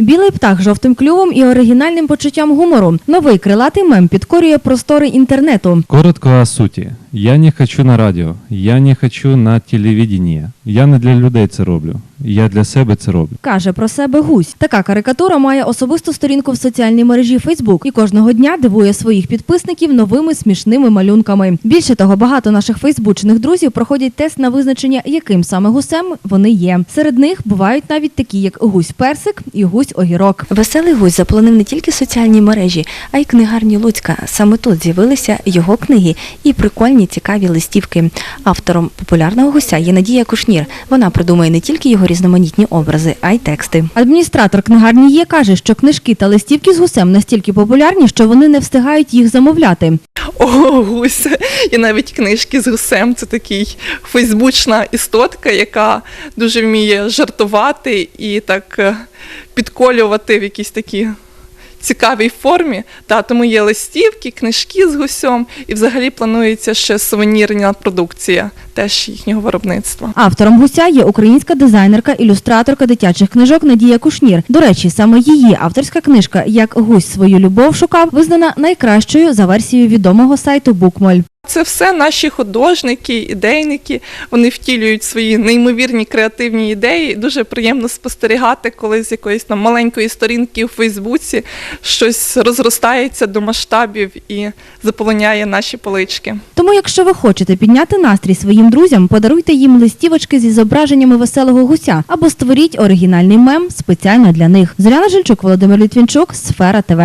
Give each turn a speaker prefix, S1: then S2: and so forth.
S1: Білий птах жовтим клювом і оригінальним почуттям гумору. Новий крилатий мем підкорює простори інтернету.
S2: Коротко о суті. Я не хочу на радіо, я не хочу на телевіденні. Я не для людей це роблю. Я для себе це роблю.
S1: Каже про себе гусь. Така карикатура має особисту сторінку в соціальній мережі Facebook і кожного дня дивує своїх підписників новими смішними малюнками. Більше того, багато наших фейсбучних друзів проходять тест на визначення, яким саме гусем вони є. Серед них бувають навіть такі, як гусь персик і гусь огірок.
S3: Веселий гусь заполонив не тільки соціальні мережі, а й книгарні Луцька. Саме тут з'явилися його книги і прикольні цікаві листівки. Автором популярного гуся є Надія Кушнір. Вона придумує не тільки його різноманітні образи, а й тексти.
S1: Адміністратор книгарні є каже, що книжки та листівки з гусем настільки популярні, що вони не встигають їх замовляти.
S4: О, гусь. І навіть книжки з гусем це такий фейсбучна істотка, яка дуже вміє жартувати і так е, підколювати в якійсь такій цікавій формі. Та, тому є листівки, книжки з гусьом, і взагалі планується ще сувенірна продукція теж їхнього виробництва.
S1: Автором гуся є українська дизайнерка, ілюстраторка дитячих книжок Надія Кушнір. До речі, саме її авторська книжка Як гусь свою любов шукав визнана найкращою за версією відомого сайту Букмоль.
S4: Це все наші художники, ідейники. Вони втілюють свої неймовірні креативні ідеї. Дуже приємно спостерігати, коли з якоїсь там маленької сторінки у Фейсбуці щось розростається до масштабів і заполоняє наші полички.
S1: Тому, якщо ви хочете підняти настрій своїм друзям, подаруйте їм листівочки зі зображеннями веселого гуся або створіть оригінальний мем спеціально для них. Зоряна Жильчук, Володимир Літвінчук, Сфера ТВ.